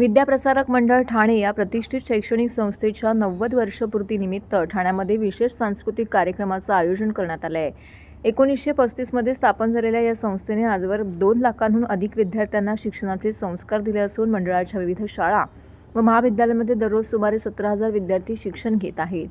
विद्याप्रसारक मंडळ ठाणे या प्रतिष्ठित शैक्षणिक संस्थेच्या नव्वद वर्षपूर्तीनिमित्त ठाण्यामध्ये विशेष सांस्कृतिक कार्यक्रमाचं आयोजन करण्यात आलं आहे एकोणीसशे पस्तीसमध्ये स्थापन झालेल्या या संस्थेने आजवर दोन लाखांहून अधिक विद्यार्थ्यांना शिक्षणाचे संस्कार दिले असून मंडळाच्या विविध शाळा व महाविद्यालयामध्ये दररोज सुमारे सतरा हजार विद्यार्थी शिक्षण घेत आहेत.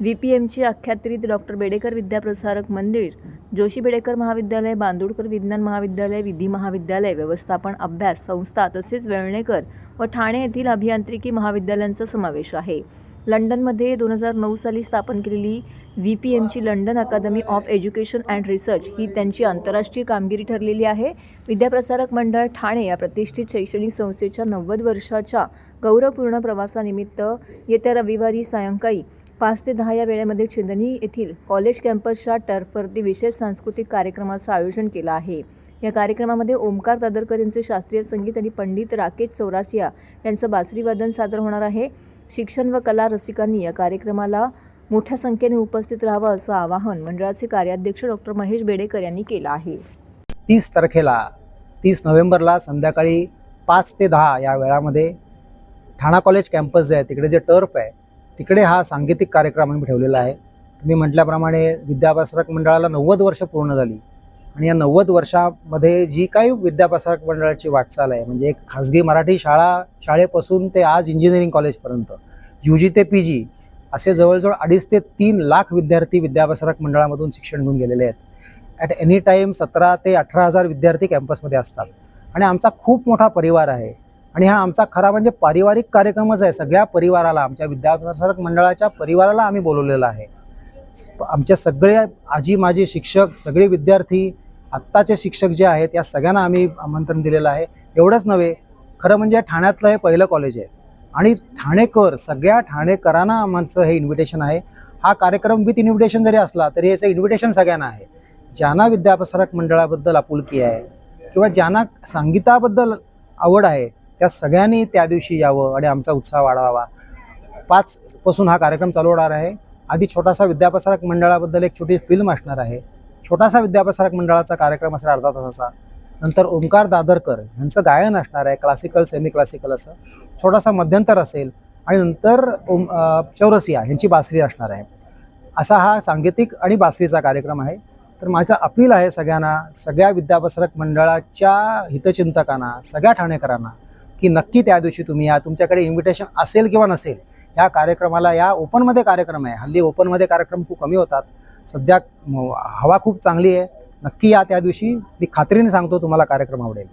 व्ही पी एमची आख्यात्रित डॉक्टर बेडेकर विद्याप्रसारक मंदिर जोशी बेडेकर महाविद्यालय बांदोडकर विज्ञान महाविद्यालय विधी महाविद्यालय व्यवस्थापन अभ्यास संस्था तसेच वेळणेकर व ठाणे येथील अभियांत्रिकी महाविद्यालयांचा समावेश आहे. लंडनमध्ये दोन हजार नऊ साली स्थापन केलेली V P एमची London academy of education and research ही त्यांची आंतरराष्ट्रीय कामगिरी ठरलेली आहे. विद्याप्रसारक मंडळ ठाणे या प्रतिष्ठित शैक्षणिक संस्थेच्या नव्वद वर्षाच्या गौरवपूर्ण प्रवासानिमित्त येत्या रविवारी सायंकाळी पाच ते दहा या वेळेमध्ये छिंदनी येथील कॉलेज कॅम्पसच्या टर्फवरती विशेष सांस्कृतिक कार्यक्रमाचं आयोजन केलं आहे. या कार्यक्रमामध्ये ओमकार दादरकर यांचे शास्त्रीय संगीत आणि पंडित राकेश चौरासिया यांचं बासरीवादन सादर होणार आहे. शिक्षण व कला रसिकांनी या कार्यक्रमाला मोठ्या संख्येने उपस्थित राहावं असं आवाहन मंडळाचे कार्याध्यक्ष डॉक्टर महेश बेडेकर यांनी केलं आहे. तीस तारखेला तीस नोव्हेंबरला संध्याकाळी पाच ते दहा या वेळामध्ये ठाणा कॉलेज कॅम्पस जे आहे तिकडे जे टर्फ आहे तिकडे हा सांगीतिक कार्यक्रम आम्ही ठेवलेला आहे. तुम्ही म्हटल्याप्रमाणे विद्याप्रसारक मंडळाला नव्वद वर्ष पूर्ण झाली. आणि या नव्वद वर्षामध्ये जी काही विद्याप्रसारक मंडळाची वाटचाल आहे म्हणजे एक खाजगी मराठी शाळा शाळेपासून ते आज इंजिनिअरिंग कॉलेजपर्यंत यू जी ते पी जी असे जवळजवळ अडीच ते तीन लाख विद्यार्थी विद्याप्रसारक मंडळामधून शिक्षण घेऊन गेलेले आहेत. ॲट एनी टाईम सतरा ते अठरा हजार विद्यार्थी कॅम्पसमध्ये असतात. आणि आमचा खूप मोठा परिवार आहे. आणि हा आमचा खरा म्हणजे पारिवारिक कार्यक्रमच आहे. सगळ्या परिवाराला आमच्या विद्याप्रसारक मंडळाच्या परिवाराला आम्ही बोलवलेलं आहे. आमच्या आमचे सगळे आजी माजी शिक्षक सगळे विद्यार्थी आत्ताचे शिक्षक जे आहेत या सगळ्यांना आम्ही आमंत्रण दिलेलं आहे. एवढंच नव्हे खरं म्हणजे ठाण्यातलं हे पहिलं कॉलेज आहे. आणि ठाणेकर सगळ्या ठाणेकरांना आमचं हे इन्व्हिटेशन आहे. हा कार्यक्रम विथ इन्व्हिटेशन जरी असला तरी याचं इन्व्हिटेशन सगळ्यांना आहे. ज्यांना विद्याप्रसारक मंडळाबद्दल आपुलकी आहे किंवा ज्यांना संगीताबद्दल आवड आहे त्या सगळ्यांनी त्या दिवशी यावं आणि आमचा उत्साह वाढवावा. पाचपासून हा कार्यक्रम चालू होणार आहे. आधी छोटासा विद्याप्रसारक मंडळाबद्दल एक छोटी फिल्म असणार आहे. छोटासा विद्याप्रसारक मंडळाचा कार्यक्रम असणार अर्धा तासाचा. नंतर ओंकार दादरकर यांचं गायन असणार आहे क्लासिकल सेमी क्लासिकल असं. छोटासा मध्यंतर असेल आणि नंतर ओम चौरसिया यांची बासरी असणार आहे. असा हा सांगीतिक आणि बासरीचा कार्यक्रम आहे. तर माझा अपील आहे सगळ्यांना सगळ्या विद्यापसरक मंडळाच्या हितचिंतकांना सगळ्या ठाणेकरांना की नक्की त्या दिवशी तुम्ही या. तुमच्याकडे इन्व्हिटेशन असेल किंवा नसेल या कार्यक्रमाला या ओपनमध्ये कार्यक्रम आहे. हल्ली ओपनमध्ये कार्यक्रम खूप कमी होतात. सध्या हवा खूप चांगली आहे. नक्की या त्या दिवशी मी खात्रीने सांगतो तुम्हाला कार्यक्रम आवडेल.